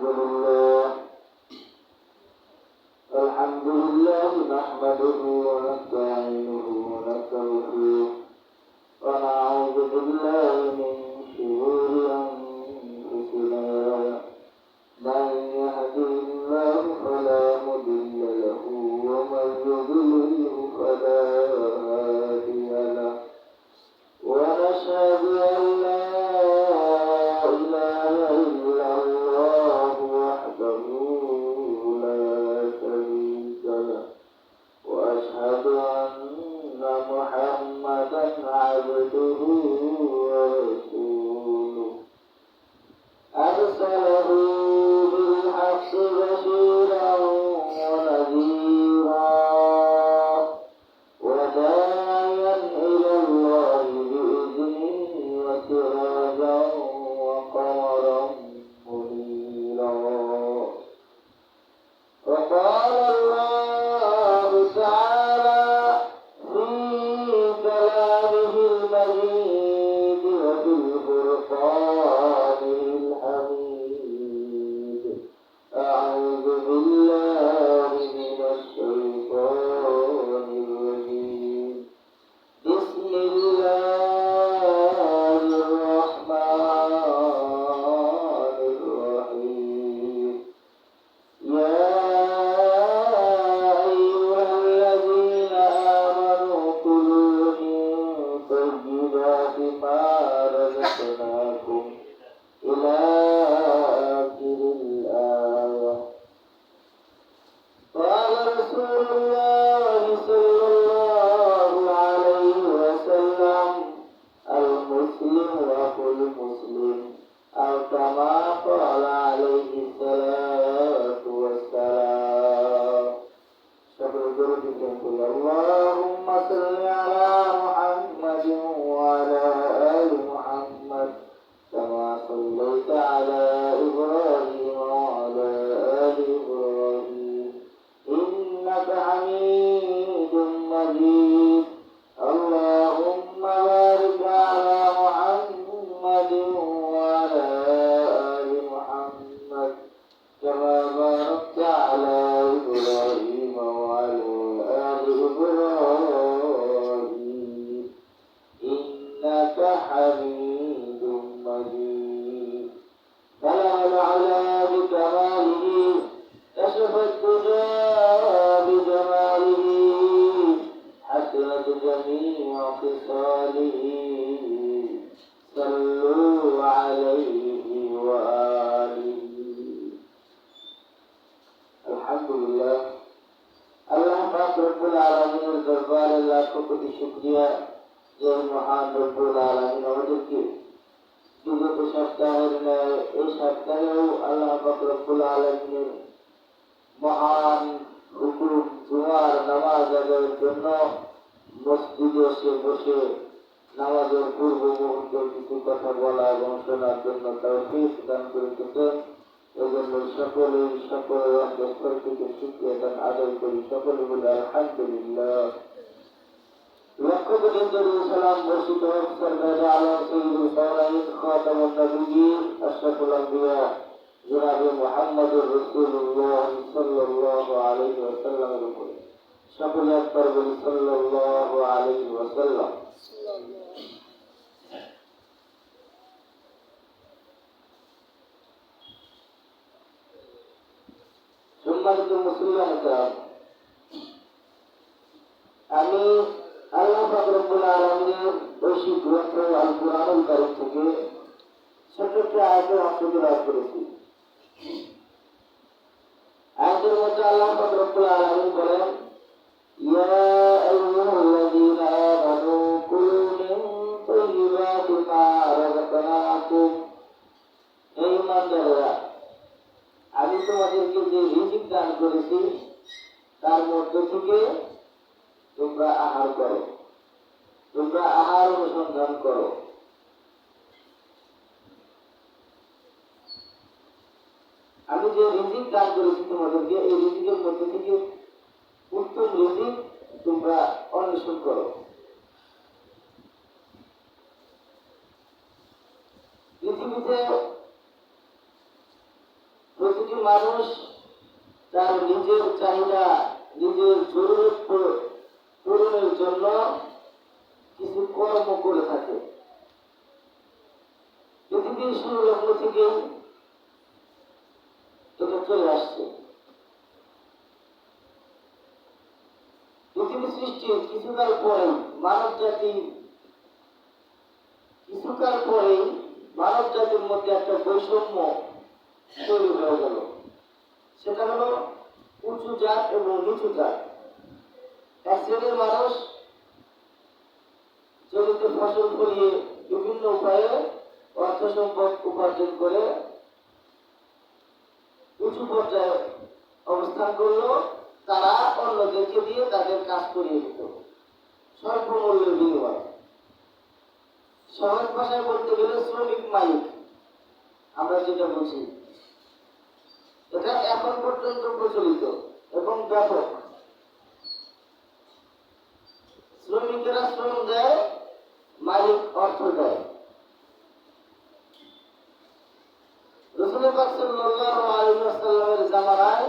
الحمد لله الحمد لله نحمده ونستعينه সপ্তাহের ন্যায় এই সপ্তাহেও আল্লাহ ফকরফুল আলমীর মহান হুকুম, জুমার নামাজ আদায়ের জন্য মসজিদে এসে বসে নামাজের পূর্ব মুহূর্তের কিছু কথা বলা এবং শোনার জন্য তৌফিক দান করে দিতেন। এজন্য সকলেই সকলের অন্তঃস্থল থেকে শিখিয়ে দেন আদায় করি। সকলে বলে, আলহামদুলিল্লাহ। লক্ষ কোটি দরুদ সালাম বর্ষিত হোক সরদার আলম সৈয়দুল কাওলাইন খাতামুন নবিয়্যিন আশরাফুল আম্বিয়া জনাবে মুহাম্মদুর রাসূলুল্লাহ সাল্লাল্লাহু আলাইহি ওয়াসাল্লামের উপরে সকলে একবার বলি সাল্লাল্লাহু আলাইহি ওয়াসাল্লাম তিনটা আয়তের আপনাকে লাভ করেছি। আয়তের মধ্যে আল্লাহ তোমাদেরকে এই রিজিকের মধ্যে থেকে উত্তম রিজিক তোমরা অন্বেষণ করো। পৃথিবীতে প্রতিটি মানুষ তার নিজের চাহিদা, নিজের জরুরত পূরণের জন্য কিছু কর্ম করে থাকে। পৃথিবীর শুরু লগ্ন থেকে চলে আসছে। পৃথিবী সৃষ্টির কিছুকাল পরেই মানব জাতি কিছুকাল পরেই মানব জাতির মধ্যে একটা বৈষম্য তৈরি হয়ে গেল। সেটা হলো উঁচু জাত এবং নিচু জাত। এক শ্রেণির মানুষ জমিতে ফসল ফলিয়ে বিভিন্ন উপায়ে অর্থ সম্পদ উপার্জন করে উঁচু পর্যায়ে অবস্থান করল। তারা অন্যদেরকে দিয়ে তাদের কাজ করিয়ে দিত। স্বল্প মূল্যের বিনিময়ে। সহজ ভাষায় বলতে গেলে শ্রমিক মালিক, আমরা যেটা বুঝি এটা এখন পর্যন্ত প্রচলিত এবং ব্যাপক। শ্রমিকেরা শ্রম দেয়, মালিক অর্থ দেয়। রসুল পাক সাল্লাল্লাহু আলাইহি ওয়াসাল্লামের জামানায়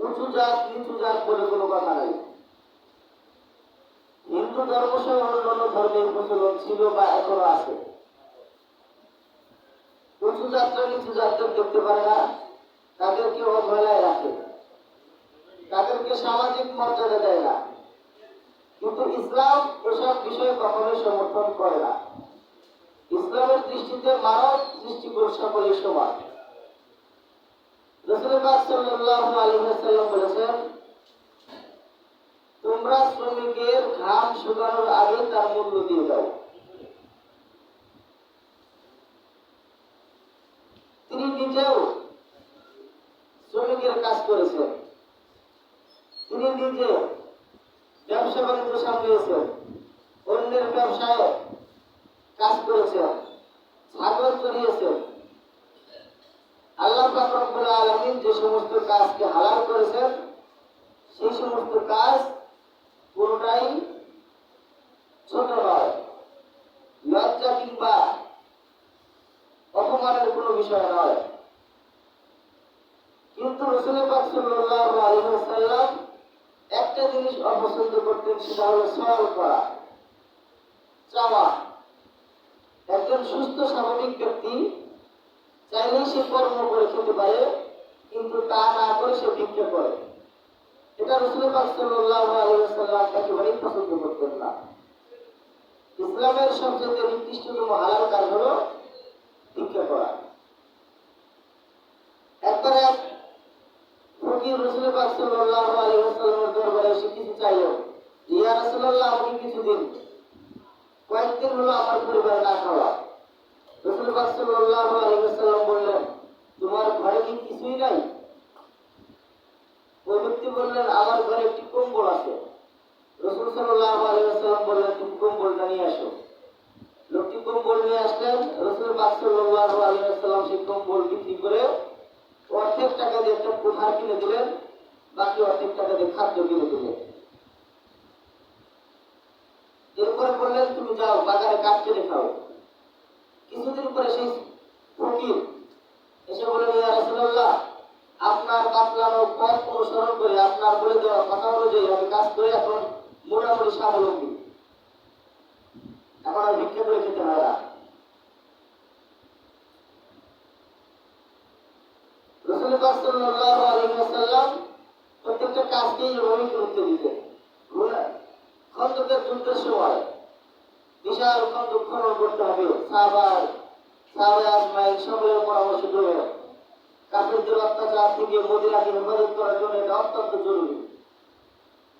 উঁচু জাত নিচু জাত বলে কোনো কথা নাই। হিন্দু ধর্ম সহ অন্যান্য ধর্মের প্রচলন ছিল বা এখনও আছে। উঁচু যাত্রা নিচু যাত্রা দেখতে পারে না, তাদেরকে অবহেলায় রাখে। তাদেরকে সামাজিক মর্যাদা দেয় না। কিন্তু ইসলাম এসব বিষয়ে কখনোই সমর্থন করে না। ইসলামের দৃষ্টিতে মানব দৃষ্টিকোণ সকলেই সমান। রসুলবাদ সাল্লাল্লাহু আলাইহি ওয়াসাল্লাম বলেছেন, তোমরা শ্রমিকের ঘাম শুকানোর আগে তার মূল্য দিয়ে তিনি নিজেও শ্রমিকের কাজ করেছেন। তিনি নিজে ব্যবসা বাণিজ্য সামলিয়েছেন। অন্যের ব্যবসায় কাজ করেছেন। ছাগল চড়িয়েছেন আল্লাহ রব্বুল আলামিন যে সমস্ত কাজকে হালাল করেছেন, সেই সমস্ত কাজ কোনটাই ছোট নয়, লজ্জা কিংবা অপমানের কোনো বিষয় নয়। কিন্তু রসুল পাক আলাইহি একটা জিনিস অপছন্দ করতেন, সেটা হলো সওয়াল করা, চাওয়া। একজন সুস্থ, স্বাভাবিক ব্যক্তি চাইলেই সে কর্ম করে খেতে পারে, কিন্তু তা না করে সে ভিক্ষা করে। এটা রসুল পাক সাল্লাল্লাহু আলাইহি ওয়াসাল্লাম একেবারেই পছন্দ করতেন না। ইসলামের সবচেয়ে নির্দিষ্টতম হালাল কাজ হলো ভিক্ষা করা। একবার এক ফকির রসুল পাক সাল্লাল্লাহু আলাইহি ওয়াসাল্লামের দরবারে এসে কিছু চাইলো ইয়া রাসূলুল্লাহ, আমাকে কিছু দিন। কয়েকদিন হলো আমার পরিবার না খাওয়া। রসুল পাক সাল্লাল্লাহু বললেন, তোমার ঘরে কি কিছুই নাই? ওই বললেন, আমার ঘরে একটি কম্বল আছে। রসুল সাল্লাল্লাহু আলাইহি ওয়াসাল্লাম বললেন, তুমি কম্বলটা নিয়ে আসো। লোকটি কম্বল নিয়ে আসলেন, রসুল আলাইহি ওয়াসাল্লাম সেই কম্বল বিক্রি করে অর্ধেক টাকা দিয়ে একটা কোঠার কিনে দিলেন, বাকি অর্ধেক টাকা দিয়ে খাদ্য কিনে দিলেন এরপরে বললেন তুমি যাও বাজারে কাঠ কেটে খাও কিছুদিন পরে সেই ফকির এসে বললেন ইয়া রাসূলুল্লাহ আপনার বাতলানো পথ অনুসরণ করে আপনার বলে দেওয়া কথা অনুযায়ী আমি কাজ করে এখন মোটামুটি স্বাবলম্বী এখন আর ভিক্ষা করে খেতে হয় না রসুল পাক সাল্লাল্লাহু আলাইহি ওয়াসাল্লাম প্রত্যেকটা কাজকেই এভাবে গুরুত্ব দিতেন বুঝলেন? খন্দকের যুদ্ধের সময়। বিশাল খন্দক খনন করতে হবে। সাহাবার সাহাবায়ে আজমাইন সকলের পরামর্শ করে কাফেরদের অত্যাচার থেকে মদিনাকে হেফাজত করার জন্য এটা অত্যন্ত জরুরি।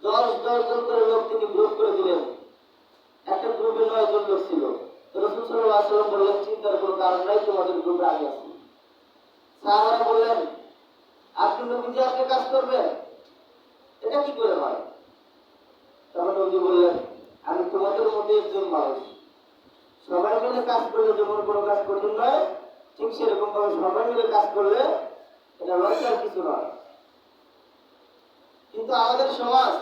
দশ দশ জন করে লোক তিনি গ্রুপ করে দিলেন। একটা গ্রুপে নয় জন লোক ছিল। তো রসুল সাল্লাল্লাহু আলাইহি ওয়াসাল্লাম বললেন, চিন্তার কোনো কারণ নাই, তোমাদের গ্রুপে আমি আছি। সাহাবারা বললেন করবেন? এটা কি করে হয়? তখন বললেন, আমি তোমাদের মধ্যে একজন মানুষ। সবাই মিলে কাজ করলে যেমন কোনো কাজ কঠিন নয় ঠিক সেরকম ভাবে সবাই মিলে কাজ করলে এটা লজ্জার কিছু নয়। কিন্তু আমাদের সমাজ,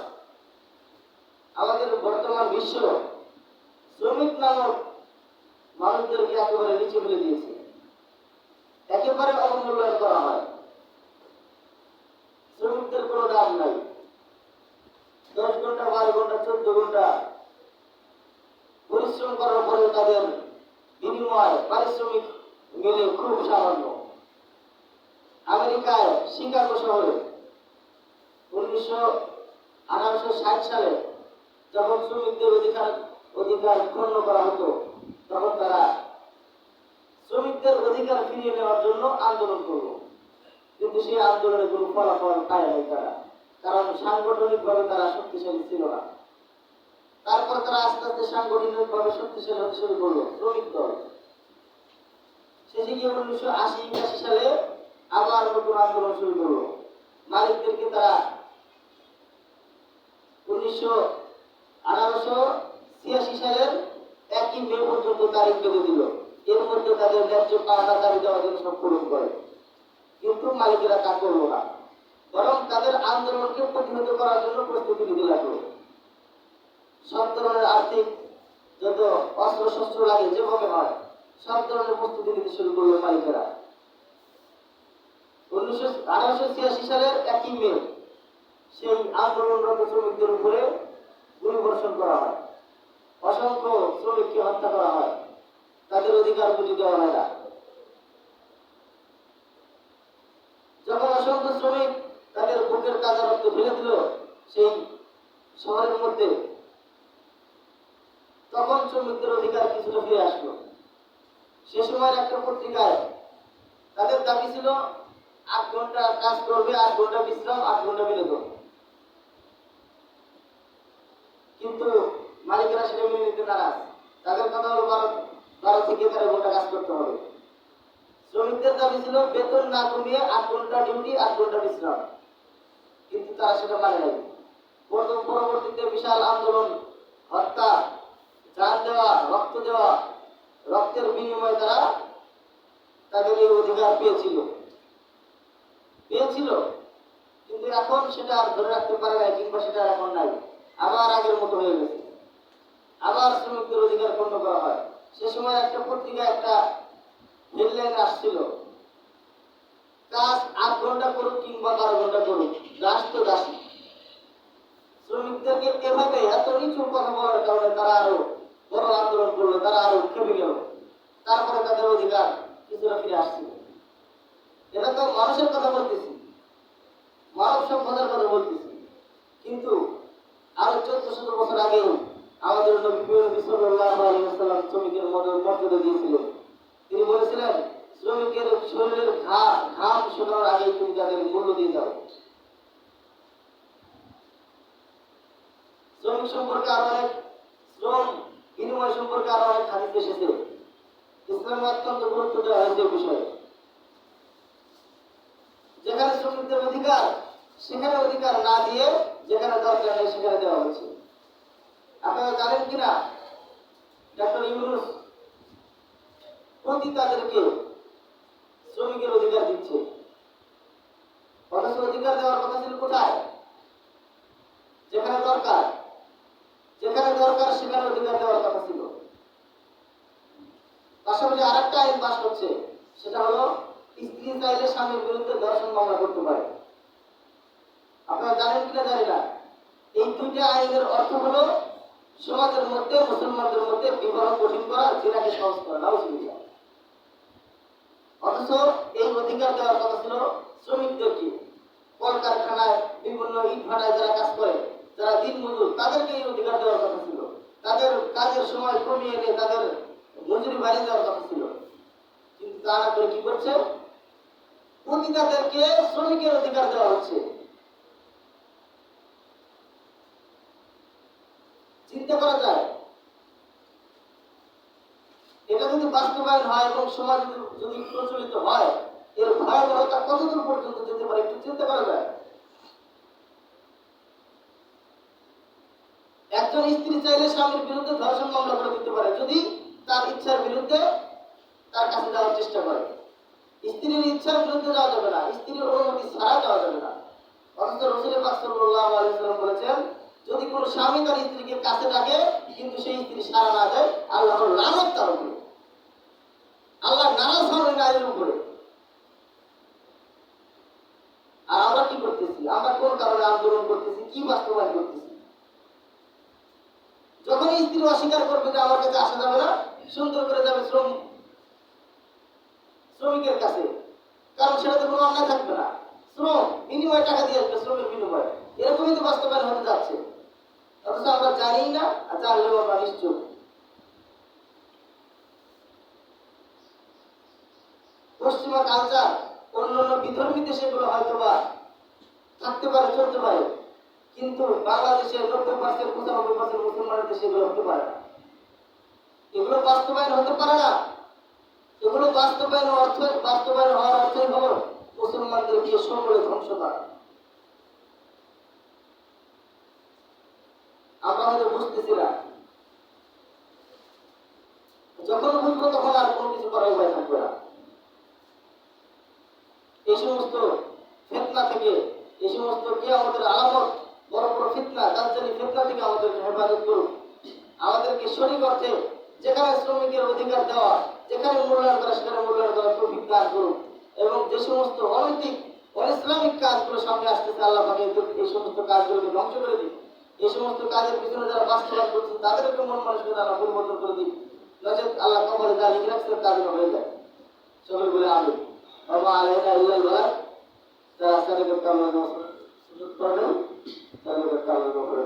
আমাদের বর্তমান বিশ্ব শ্রমিক নামক মানুষদেরকে একেবারে নিচে ফেলে দিয়েছে। একেবারে অবমূল্যায়ন করা হয়। শ্রমিকদের কোনো দাম নাই। দশ ঘণ্টা, বারো ঘণ্টা, চোদ্দ ঘণ্টা পরিশ্রম করার পরে তাদের বিনিময় পারিশ্রমিক মিলে খুব সামান্য। আমেরিকায়, শিকাগো শহরে উনিশশো আঠারোশো ষাট সালে যখন শ্রমিকদের অধিকার অধিকার ক্ষুণ্ণ করা হতো, তখন তারা শ্রমিকদের অধিকার ফিরিয়ে নেওয়ার জন্য আন্দোলন করল। কিন্তু সেই আন্দোলনে কোনো ফলাফল পায় নাই তারা। কারণ সাংগঠনিকভাবে তারা শক্তিশালী ছিল না। তারপর তারা আস্তে আস্তে সাংগঠনিকভাবে শক্তিশালী হতে শুরু করল, শ্রমিক দল। শেষে গিয়ে উনিশশো আশি একাশি সালে আবার নতুন আন্দোলন শুরু করল। মালিকদেরকে তারা উনিশশো আঠারোশো ছিয়াশি সালের একই মে পর্যন্ত তারিখ বেঁধে দিল। এর মধ্যে তাদের ন্যায্য পাওনা দাবি দেওয়ার জন্য সব পূরণ করে। কিন্তু মালিকেরা তা করল না। বরং তাদের আন্দোলনকে প্রতিহত করার জন্য প্রস্তুতি নিতে লাগল। সব ধরনের আর্থিক যত অস্ত্র শস্ত্র লাগে, যেভাবে হয় সব ধরনের প্রস্তুতি নিতে শুরু করল মালিকেরা। উনিশশো আঠারোশো ছিয়াশি সালের একই মে, সেই আন্দোলনরত শ্রমিকদের উপরে গুলিবর্ষণ করা হয়। অসংখ্য শ্রমিককে হত্যা করা হয়। তাদের অধিকার বুঝে দেওয়া হয় না। যখন অসংখ্য শ্রমিক বুকের কাজা রক্ত ফেলে দিল সেই শহরের মধ্যে তখন শ্রমিকদের অধিকার কিছুটা ফিরে আসলো। সে সময়ের একটা পত্রিকায় তাদের দাবি ছিল আট ঘণ্টা কাজ করবে আট ঘণ্টা বিশ্রাম আট ঘণ্টা বিনোদন। কিন্তু মালিকেরা সেটা মেনে নিতে নারাজ। তাদের কথা হলো, বারো বারো থেকে তেরো ঘণ্টা কাজ করতে হবে। শ্রমিকদের দাবি ছিল, বেতন না কমিয়ে আট ঘণ্টা ডিউটি আট ঘণ্টা বিশ্রাম। কিন্তু তারা সেটা মানে নাই। প্রথম পরবর্তীতে বিশাল আন্দোলন, হত্যা জান দেওয়া, রক্ত দেওয়া, রক্তের বিনিময়ে তারা তাদের এই অধিকার পেয়েছিল। পেয়েছিল, কিন্তু এখন সেটা আর ধরে রাখতে পারে নাই কিংবা সেটা এখন নাই। আবার আগের মতো হয়ে গেছে। আবার শ্রমিকদের অধিকার পূর্ণ করা হয়। সে সময় একটা পত্রিকা একটা হেডলাইন আসছিল কাজ আট ঘণ্টা করুক কিংবা বারো ঘণ্টা করুক দাস তো দাসী শ্রমিকদেরকে এভাবে এত নিচু কথা বলার কারণে তারা আরও বড় আন্দোলন করল, তারা আরও খেপে গেল। তারপরে তাদের অধিকার কিছুটা ফিরে আসছিল এটা তো মানুষের কথা বলতেছি। মানব সভ্যতার কথা বলতেছি। কিন্তু আরও চোদ্দ শত বছর আগেও আমাদের নবী আলাইহি শ্রমিকের মর্যাদা দিয়েছিলেন। তিনি বলেছিলেন শ্রমিকের শরীরের ঘাম শোনার আগে তুমি তাদের মূল্য দিয়ে দাও। শ্রমিক সম্পর্কে আরও অনেক, শ্রম বিনিময় সম্পর্কে আরও অনেক হাদিস এসেছে। ইসলামে অত্যন্ত গুরুত্ব দেওয়া হয়েছে বিষয়ে। যেখানে শ্রমিকদের অধিকার, সেখানে অধিকার না দিয়ে যেখানে দরকার নেই সেখানে দেওয়া হচ্ছে আপনারা জানেন কিনা? ডক্টর ইউনুস প্রতি তাদেরকে শ্রমিকের অধিকার দিচ্ছে। অথচ অধিকার দেওয়ার কথা ছিল কোথায়? যেখানে দরকার। যেখানে দরকার, সেখানে অধিকার দেওয়ার কথা ছিল। পাশাপাশি আর একটা আইন পাশ হচ্ছে, সেটা হলো, স্ত্রী চাইলে স্বামীর বিরুদ্ধে দর্শন মামলা করতে পারে। আপনারা জানেন কিনা জানি না। এই দুইটা আইনের অর্থ হলো, সমাজের মধ্যে, মুসলমানদের মধ্যে বিবাহ কঠিন করা, জেনাকে সহজ করা, নাউজুবিল্লাহ। অথচ এই অধিকার দেওয়ার কথা ছিল শ্রমিকদেরকে কলকারখানায় বিভিন্ন ইট ভাটায় যারা কাজ করে, যারা দিন মজুর, তাদেরকে এই অধিকার দেওয়ার কথা ছিল। তাদের কাজের সময় কমিয়ে এনে তাদের মজুরি বাড়িয়ে দেওয়ার কথা ছিল। কিন্তু তারা করে কি করছে? পতিতাদেরকে শ্রমিকের অধিকার দেওয়া হচ্ছে। চিন্তা করা যায় এটা যদি বাস্তবায়ন হয় এবং সমাজ যদি প্রচলিত হয়, এর ভয়াবহতা কতদূর পর্যন্ত যেতে পারে একটু চিন্তা করা যায় একজন স্ত্রী চাইলে স্বামীর বিরুদ্ধে ধর্ষণ মামলা করে দিতে পারে, যদি তার ইচ্ছার বিরুদ্ধে তার কাছে যাওয়ার চেষ্টা করে। স্ত্রীর ইচ্ছার বিরুদ্ধে যাওয়া যাবে না, স্ত্রীর অনুমতি ছাড়া যাওয়া যাবে না। অথচ রসুলের পাস্তল্লাহ আলাইসালাম বলেছেন, যদি কোনো স্বামী তার স্ত্রীকে কাছে ডাকে, কিন্তু সেই স্ত্রী সারা না দেয়, আল্লাহর লাভ তার উপরে। আল্লাহ নারাজ ধরনের নারীর উপরে আর আমরা কি করতেছি? আমরা কোন কারণে আন্দোলন করতেছি? কি বাস্তবায়ন করতেছি? যখনই স্ত্রী অস্বীকার করবে যে আমার কাছে আসা যাবে না, সুন্দর করে যাবে শ্রম শ্রমিকের কাছে। কারণ সেটাতে কোনো অন্যায় থাকবে না। শ্রম, বিনিময় টাকা দিয়ে আসবে, শ্রমের বিনিময়। এরকমই তো বাস্তবায়ন হতে যাচ্ছে। অথচ আমরা জানি না আর জানলেও আমরা নিশ্চয় পশ্চিমা কালচার অন্য অন্য বিধর্মী দেশেগুলো হয়তো বা থাকতে পারে, চলতে পারে। কিন্তু বাংলাদেশের নব্বই পার্সেন্ট পঁচানব্বই পার্সেন্ট মুসলমানের দেশে এগুলো হতে পারে না। এগুলো বাস্তবায়ন হতে পারে না। এগুলো বাস্তবায়ন অর্থ বাস্তবায়ন হওয়ার অর্থই হলো মুসলমানদেরকে সমূলে ধ্বংস করা আমরা হয়তো বুঝতেছি না। যখন বুঝব তখন আর কোনো কিছু করার উপায় থাকবে না। এই সমস্ত ফেতনা থেকে, এই সমস্ত কি আমাদের আলামত, বড় বড় ফিতনা দাজ্জালি ফিতনা থেকে আমাদেরকে হেফাজত করুক আমাদেরকে শরীর অর্থে যেখানে শ্রমিকের অধিকার দেওয়া, যেখানে মূল্যায়ন করা, সেখানে মূল্যায়ন করা তৌফিক দান করুক এবং যে সমস্ত অনৈতিক, অনিসলামিক কাজগুলো সামনে আসতেছে, আল্লাহ পাকে এই সমস্ত কাজগুলোকে ধ্বংস করে দিক। এই সমস্ত কাজের পিছনে যারা বাস্তবায়ন করছে, তাদেরকে মন মানুষকে আল্লাহ পরিবর্তন করে দিক। নচেত আল্লাহ কবরে যা লিখে রাখছে তা যেন হয়ে যায় সকল বলে আমি বাবা আলাইনা ইল্লাল্লাহ যারা আজকে কামনা সুযোগ করবেন তাদেরকে কামনা করে